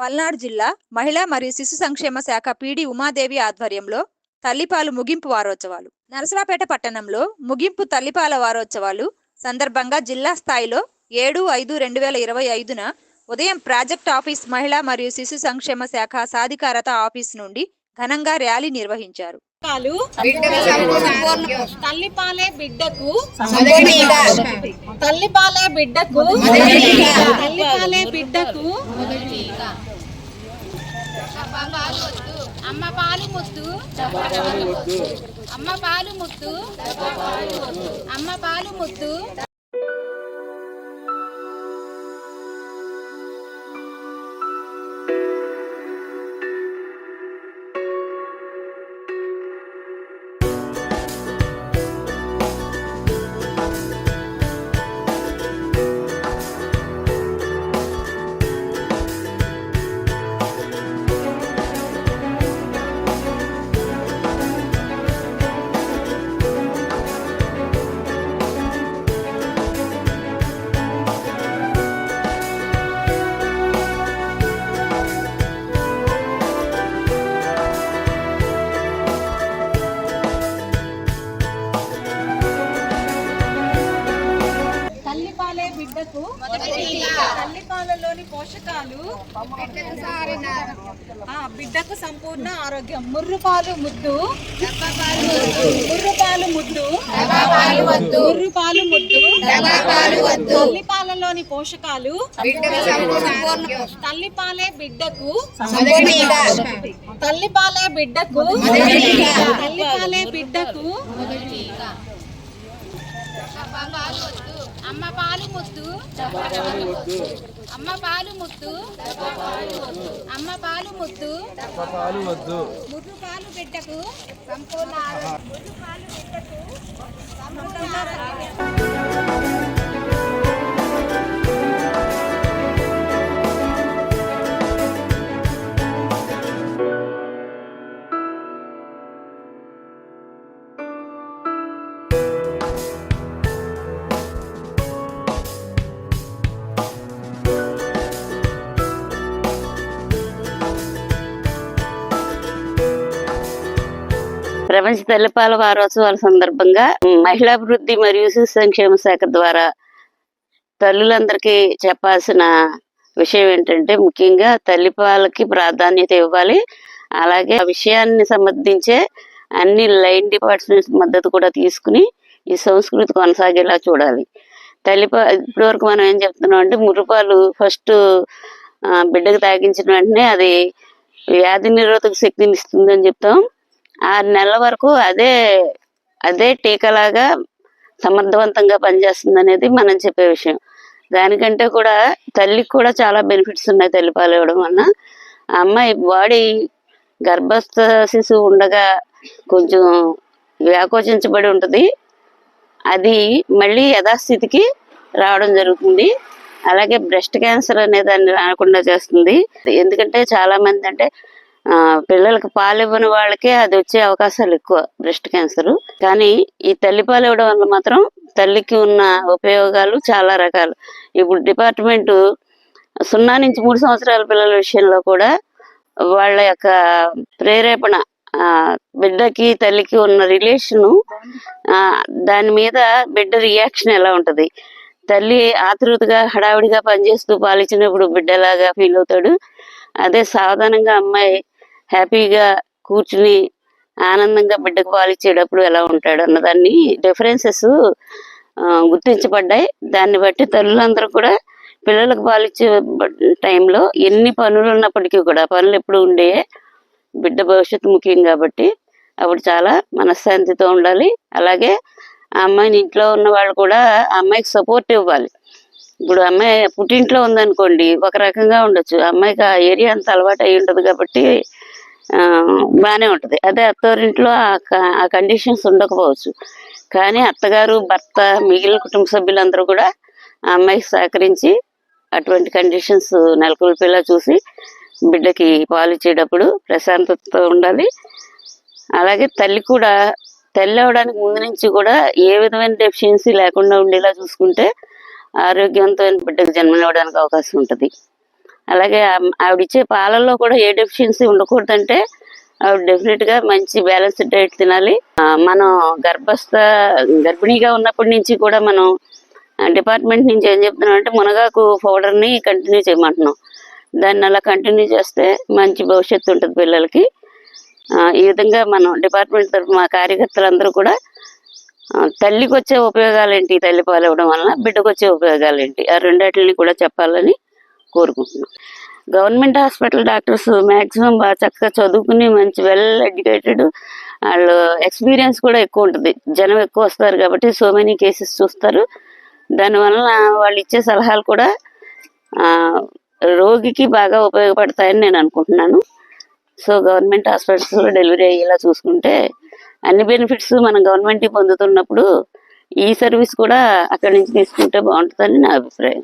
పల్నాడు జిల్లా మహిళా మరియు శిశు సంక్షేమ శాఖ పీడి ఉమాదేవి ఆధ్వర్యంలో తల్లిపాలు ముగింపు వారోత్సవాలు. నరసరాపేట పట్టణంలో ముగింపు తల్లిపాల వారోత్సవాలు సందర్భంగా జిల్లా స్థాయిలో ఏడు ఐదు రెండు వేల ఇరవై ఐదున ఉదయం ప్రాజెక్ట్ ఆఫీస్ మహిళా మరియు శిశు సంక్షేమ శాఖ సాధికారత ఆఫీస్ నుండి ఘనంగా ర్యాలీ నిర్వహించారు. తల్లిపాలే బిడ్డకు తల్లిపాలే బిడ్డకు. తల్లిపాలే బిడ్డకు అమ్మ పాలు ముద్దు. అమ్మ పాలు ముద్దు. అమ్మ పాలు ముద్దు. బిడ్డకు తల్లిపాలలోని పోషకాలు బిడ్డకు సంపూర్ణ ఆరోగ్యం. ముర్రుపాలు ముద్దు. ముర్రుపాలు ముద్దు. ముర్రుపాలు ముద్దు. తల్లిపాలలోని పోషకాలు. తల్లిపాలే బిడ్డకు తల్లిపాలే బిడ్డకు తల్లిపాలే బిడ్డకు అమ్మ పాలు ముద్దు. అమ్మ పాలు ముద్దు. అమ్మ పాలు ముద్దు. పాలు వద్దు ముద్దు పాలు బిడ్డకు సంపూర్ణ ముద్దు పాలు బిడ్డకు సంపూర్ణ ప్రపంచ తల్లిపాల వారోత్సవాల సందర్భంగా మహిళాభివృద్ధి మరియు శిశు సంక్షేమ శాఖ ద్వారా తల్లులందరికీ చెప్పాల్సిన విషయం ఏంటంటే ముఖ్యంగా తల్లిపాలకి ప్రాధాన్యత ఇవ్వాలి. అలాగే ఆ విషయాన్ని సంబంధించే అన్ని లైన్ డిపార్ట్మెంట్స్ మద్దతు కూడా తీసుకుని ఈ సంస్కృతి కొనసాగేలా చూడాలి. తల్లిపా ఇప్పటి వరకు మనం ఏం చెప్తున్నాం అంటే మురుపాలు ఫస్ట్ బిడ్డకు తాగించిన వెంటనే అది వ్యాధి నిరోధక శక్తిని ఇస్తుందని చెప్తాం. ఆరు నెలల వరకు అదే అదే టీకాలాగా సమర్థవంతంగా పనిచేస్తుంది అనేది మనం చెప్పే విషయం. దానికంటే కూడా తల్లికి కూడా చాలా బెనిఫిట్స్ ఉన్నాయి తల్లిపాలు ఇవ్వడం వలన. అమ్మాయి బాడీ గర్భస్థ శిశువు ఉండగా కొంచెం వ్యాకోచించబడి ఉంటుంది. అది మళ్ళీ యథాస్థితికి రావడం జరుగుతుంది. అలాగే బ్రెస్ట్ క్యాన్సర్ అనే దాన్ని రాకుండా చేస్తుంది. ఎందుకంటే చాలా మంది అంటే పిల్లలకు పాలు ఇవ్వని వాళ్ళకే అది వచ్చే అవకాశాలు ఎక్కువ బ్రెస్ట్ క్యాన్సర్. కానీ ఈ తల్లి పాలు ఇవ్వడం వల్ల మాత్రం తల్లికి ఉన్న ఉపయోగాలు చాలా రకాలు. ఇప్పుడు డిపార్ట్మెంట్ సున్నా నుంచి మూడు సంవత్సరాల పిల్లల విషయంలో కూడా వాళ్ళ యొక్క ప్రేరేపణ బిడ్డకి తల్లికి ఉన్న రిలేషను దాని మీద బిడ్డ రియాక్షన్ ఎలా ఉంటుంది? తల్లి ఆతృతగా హడావిడిగా పనిచేస్తూ పాలిచ్చినప్పుడు బిడ్డలాగా ఫీల్ అవుతాడు? అదే సావధానంగా అమ్మాయి హ్యాపీగా కూర్చుని ఆనందంగా బిడ్డకు పాలిచ్చేటప్పుడు ఎలా ఉంటాడు అన్నదాన్ని డిఫరెన్సెస్ గుర్తించబడ్డాయి. దాన్ని బట్టి తల్లులందరూ కూడా పిల్లలకు పాలిచ్చే ఇచ్చే టైంలో ఎన్ని పనులు ఉన్నప్పటికీ కూడా పనులు ఎప్పుడు ఉండే బిడ్డ భవిష్యత్తు ముఖ్యం కాబట్టి అప్పుడు చాలా మనశ్శాంతితో ఉండాలి. అలాగే ఆ అమ్మాయిని ఇంట్లో ఉన్న వాళ్ళు కూడా ఆ అమ్మాయికి సపోర్ట్ ఇవ్వాలి. ఇప్పుడు అమ్మాయి పుట్టింట్లో ఉందనుకోండి ఒక రకంగా ఉండొచ్చు. ఆ అమ్మాయికి ఆ ఏరియా అంత అలవాటు అయి ఉంటుంది కాబట్టి బాగానే ఉంటుంది. అదే అత్తవారింట్లో ఆ క- ఆ కండిషన్స్ ఉండకపోవచ్చు. కానీ అత్తగారు భర్త మిగిలిన కుటుంబ సభ్యులందరూ కూడా ఆ అమ్మాయికి సహకరించి అటువంటి కండిషన్స్ నెలకొల్పేలా చూసి బిడ్డకి పాలు ఇచ్చేటప్పుడు ప్రశాంతతతో ఉండాలి. అలాగే తల్లి కూడా తల్లి అవడానికి ముందు నుంచి కూడా ఏ విధమైన డెఫిషియన్సీ లేకుండా ఉండేలా చూసుకుంటే ఆరోగ్యవంతమైన బిడ్డకు జన్మనివ్వడానికి అవకాశం ఉంటుంది. అలాగే ఆవిడిచ్చే పాలల్లో కూడా ఏ డెఫిషియన్సీ ఉండకూడదంటే ఆవిడ డెఫినెట్గా మంచి బ్యాలెన్స్డ్ డైట్ తినాలి. మనం గర్భస్థ గర్భిణీగా ఉన్నప్పటి నుంచి కూడా మనం డిపార్ట్మెంట్ నుంచి ఏం చెప్తున్నాం అంటే మునగాకు పౌడర్ని కంటిన్యూ చేయమంటున్నాం. దాన్ని అలా కంటిన్యూ చేస్తే మంచి భవిష్యత్తు ఉంటుంది పిల్లలకి. ఈ విధంగా మనం డిపార్ట్మెంట్ తరఫు మా కార్యకర్తలందరూ కూడా తల్లికి వచ్చే ఉపయోగాలు ఏంటి తల్లి పాలు ఇవ్వడం వలన బిడ్డకు వచ్చే ఉపయోగాలు ఏంటి ఆ రెండిటిని కూడా చెప్పాలని కోరుకుంటున్నాను. గవర్నమెంట్ హాస్పిటల్ డాక్టర్స్ మ్యాక్సిమం బాగా చక్కగా చదువుకుని మంచి వెల్ ఎడ్యుకేటెడ్ వాళ్ళు ఎక్స్పీరియన్స్ కూడా ఎక్కువ ఉంటుంది. జనం ఎక్కువ వస్తారు కాబట్టి సో మెనీ కేసెస్ చూస్తారు. దానివల్ల వాళ్ళు ఇచ్చే సలహాలు కూడా రోగికి బాగా ఉపయోగపడతాయని నేను అనుకుంటున్నాను. సో గవర్నమెంట్ హాస్పిటల్స్లో డెలివరీ అయ్యేలా చూసుకుంటే అన్ని బెనిఫిట్స్ మనం గవర్నమెంట్ పొందుతున్నప్పుడు ఈ సర్వీస్ కూడా అక్కడి నుంచి తీసుకుంటే బాగుంటుందని నా అభిప్రాయం.